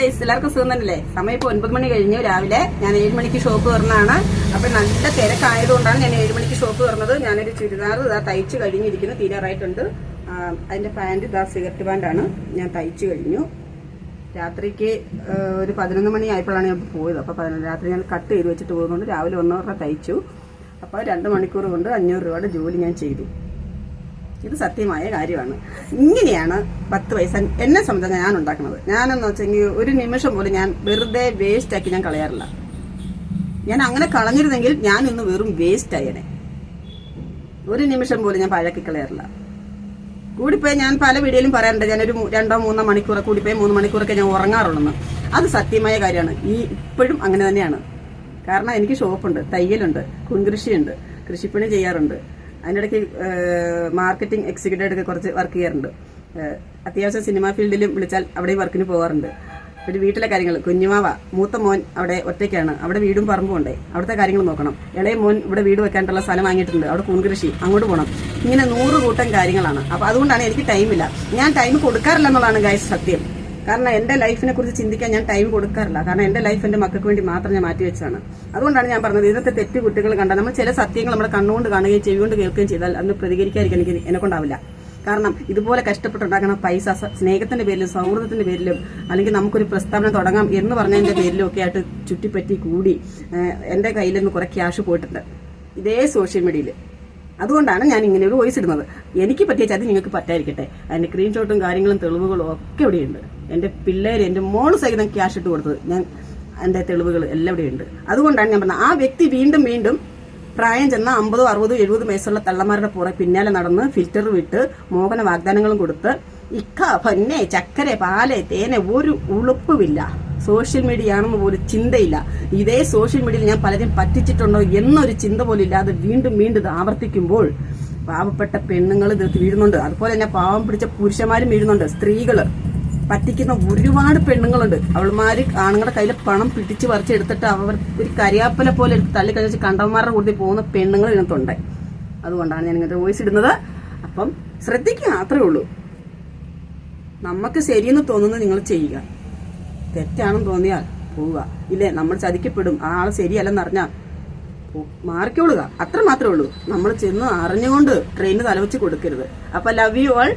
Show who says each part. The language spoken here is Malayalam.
Speaker 1: ഗൈസ് എല്ലാവർക്കും സുഖം തന്നെയല്ലേ? സമയം ഇപ്പോൾ ഒൻപത് മണി കഴിഞ്ഞു. രാവിലെ ഞാൻ ഏഴ് മണിക്ക് ഷോപ്പ് തുറന്നാണ്. അപ്പൊ നല്ല തിരക്കായതുകൊണ്ടാണ് ഞാൻ ഏഴ് മണിക്ക് ഷോപ്പ് തുറന്നത്. ഞാനൊരു ചുരിദാർ ഇതാ തയ്ച്ച് കഴിഞ്ഞിരിക്കുന്നു. തീരാറായിട്ടുണ്ട്. അതിന്റെ പാന്റ് ഇതാ സിഗരറ്റ് പാന്റാണ് ഞാൻ തയ്ച്ചു കഴിഞ്ഞു. രാത്രിക്ക് ഒരു പതിനൊന്ന് മണി ആയപ്പോഴാണ് ഞാൻ പോയത്. അപ്പൊ പതിനൊന്ന് രാത്രി ഞാൻ കട്ട് ചെയ്ത് വെച്ചിട്ട് പോകുന്നുണ്ട് രാവിലെ ഒന്നോ തയ്ച്ചു. അപ്പൊ രണ്ട് മണിക്കൂർ കൊണ്ട് അഞ്ഞൂറ് രൂപയുടെ ജോലി ഞാൻ ചെയ്തു. ഇത് സത്യമായ കാര്യമാണ്. ഇങ്ങനെയാണ് പത്ത് പൈസ എന്നെ സംബന്ധിച്ച് ഞാൻ ഉണ്ടാക്കുന്നത്. ഞാനെന്ന് വെച്ചെങ്കിൽ ഒരു നിമിഷം പോലും ഞാൻ വെറുതെ വേസ്റ്റ് ആക്കി ഞാൻ കളയാറില്ല. ഞാൻ അങ്ങനെ കളഞ്ഞിരുന്നെങ്കിൽ ഞാൻ ഇന്ന് വെറും വേസ്റ്റ് ആയേനെ. ഒരു നിമിഷം പോലും ഞാൻ പഴക്കി കളയാറില്ല. കൂടിപ്പോയി ഞാൻ പല വീഡിയോയിലും പറയാറുണ്ട് ഞാനൊരു രണ്ടോ മൂന്നോ മണിക്കൂർ കൂടിപ്പോയി മൂന്ന് മണിക്കൂറൊക്കെ ഞാൻ ഉറങ്ങാറുള്ളൂ അത് സത്യമായ കാര്യമാണ്. ഈ ഇപ്പോഴും അങ്ങനെ തന്നെയാണ്. കാരണം എനിക്ക് ഷോപ്പുണ്ട് തയ്യലുണ്ട് കുൻകൃഷിയുണ്ട് കൃഷിപ്പണി ചെയ്യാറുണ്ട്. അതിനിടയ്ക്ക് മാർക്കറ്റിംഗ് എക്സിക്യൂട്ടീവ് കുറച്ച് വർക്ക് ചെയ്യാറുണ്ട്. അത്യാവശ്യം സിനിമാ ഫീൽഡിലും വിളിച്ചാൽ അവിടെയും വർക്കിന് പോകാറുണ്ട്. ഒരു വീട്ടിലെ കാര്യങ്ങൾ കുഞ്ഞുമാവ മൂത്ത മോൻ അവിടെ ഒറ്റയ്ക്കാണ്. അവിടെ വീടും പറമ്പും ഉണ്ട്. അവിടുത്തെ കാര്യങ്ങൾ നോക്കണം. ഇളയ മോൻ ഇവിടെ വീട് വെക്കാനുള്ള സ്ഥലം വാങ്ങിയിട്ടുണ്ട്. അവിടെ കൂൺകൃഷി അങ്ങോട്ട് പോകണം. ഇങ്ങനെ നൂറ് കൂട്ടം കാര്യങ്ങളാണ്. അപ്പൊ അതുകൊണ്ടാണ് എനിക്ക് ടൈമില്ല ഞാൻ ടൈം കൊടുക്കാറില്ല എന്നുള്ളതാണ് ഗായ സത്യം. കാരണം എന്റെ ലൈഫിനെ കുറിച്ച് ചിന്തിക്കാൻ ഞാൻ ടൈം കൊടുക്കാറില്ല. കാരണം എന്റെ ലൈഫ് എന്റെ മക്കൾക്ക് വേണ്ടി മാത്രം ഞാൻ മാറ്റി വെച്ചതാണ്. അതുകൊണ്ടാണ് ഞാൻ പറഞ്ഞത് ഇന്നത്തെ തെറ്റ് കുട്ടികൾ കണ്ടാൽ നമ്മൾ ചില സത്യങ്ങൾ നമ്മുടെ കണ്ണുകൊണ്ട് കാണുകയും ചെവികൊണ്ട് കേൾക്കുകയും ചെയ്താൽ അതിന് പ്രതികരിക്കാതിരിക്കാൻ എനിക്ക് എന്നെ കൊണ്ടാവില്ല കാരണം ഇതുപോലെ കഷ്ടപ്പെട്ടുണ്ടാക്കുന്ന പൈസ സ്നേഹത്തിന്റെ പേരിലും സൗഹൃദത്തിന്റെ പേരിലും അല്ലെങ്കിൽ നമുക്കൊരു പ്രസ്താവന തുടങ്ങാം എന്ന് പറഞ്ഞതിന്റെ പേരിലും ഒക്കെ ആയിട്ട് ചുറ്റിപ്പറ്റി കൂടി എന്റെ കയ്യിൽ നിന്ന് കുറെ ക്യാഷ് പോയിട്ടുണ്ട്. ഇതേ സോഷ്യൽ മീഡിയയിൽ അതുകൊണ്ടാണ് ഞാൻ ഇങ്ങനെ ഒരു വോയിസ് ഇടുന്നത്. എനിക്ക് പറ്റിയ ചതി നിങ്ങൾക്ക് പറ്റായിരിക്കട്ടെ അതിന്റെ സ്ക്രീൻഷോട്ടും കാര്യങ്ങളും തെളിവുകളും ഒക്കെ ഇവിടെയുണ്ട്. എന്റെ പിള്ളേര് എന്റെ മോൾ സഹിതം ക്യാഷ് ഇട്ട് കൊടുത്തത്. ഞാൻ എന്റെ തെളിവുകൾ എല്ലാം ഇവിടെയുണ്ട് അതുകൊണ്ടാണ് ഞാൻ പറഞ്ഞത് ആ വ്യക്തി വീണ്ടും വീണ്ടും പ്രായം ചെന്ന അമ്പതോ അറുപതോ എഴുപതും വയസ്സുള്ള തള്ളമാരുടെ പുറ പിന്നാലെ നടന്ന് ഫിൽറ്റർ വിട്ട് മോഹന വാഗ്ദാനങ്ങളും കൊടുത്ത് ഇക്ക പൊന്നെ ചക്കര പാൽ തേനെ ഒരു ഉളുപ്പുമില്ല. സോഷ്യൽ മീഡിയ ആണെന്ന് പോലും ചിന്തയില്ല. ഇതേ സോഷ്യൽ മീഡിയയിൽ ഞാൻ പലരും പറ്റിച്ചിട്ടുണ്ടോ എന്നൊരു ചിന്ത പോലും ഇല്ലാതെ വീണ്ടും വീണ്ടും ഇത് ആവർത്തിക്കുമ്പോൾ പാവപ്പെട്ട പെണ്ണുങ്ങൾ ഇത് വീഴുന്നുണ്ട്. അതുപോലെ തന്നെ പാവം പിടിച്ച പുരുഷന്മാരും വീഴുന്നുണ്ട്. സ്ത്രീകൾ. പറ്റിക്കുന്ന ഒരുപാട് പെണ്ണുങ്ങളുണ്ട്. അവൾമാര് ആണുങ്ങളുടെ കയ്യിൽ പണം പിടിച്ച് പറിച്ചെടുത്തിട്ട് അവർ ഒരു കരിയാപ്പല പോലെ എടുത്ത് തള്ളി കഴിച്ച് കണ്ടവന്മാരുടെ കൂടി പോകുന്ന പെണ്ണുങ്ങൾ ഇതിനകത്തുണ്ട് അതുകൊണ്ടാണ് ഞാൻ ഇങ്ങനത്തെ വോയിസ് ഇടുന്നത്. അപ്പം ശ്രദ്ധിക്കുക അത്രേ ഉള്ളൂ. നമുക്ക് ശരിയെന്ന് തോന്നുന്നത് നിങ്ങൾ ചെയ്യുക. തെറ്റാണെന്ന് തോന്നിയാൽ പോവുക. ഇല്ലേ? നമ്മൾ ചതിക്കപ്പെടും. ആ ആൾ ശരിയല്ലെന്ന് അറിഞ്ഞാൽ മാറിക്കോളുക. അത്ര മാത്രമേ ഉള്ളൂ. നമ്മൾ ചെന്ന് അറിഞ്ഞുകൊണ്ട് ട്രെയിന് തലവെച്ച് കൊടുക്കരുത്. അപ്പൊ ലവ് യു ആൾ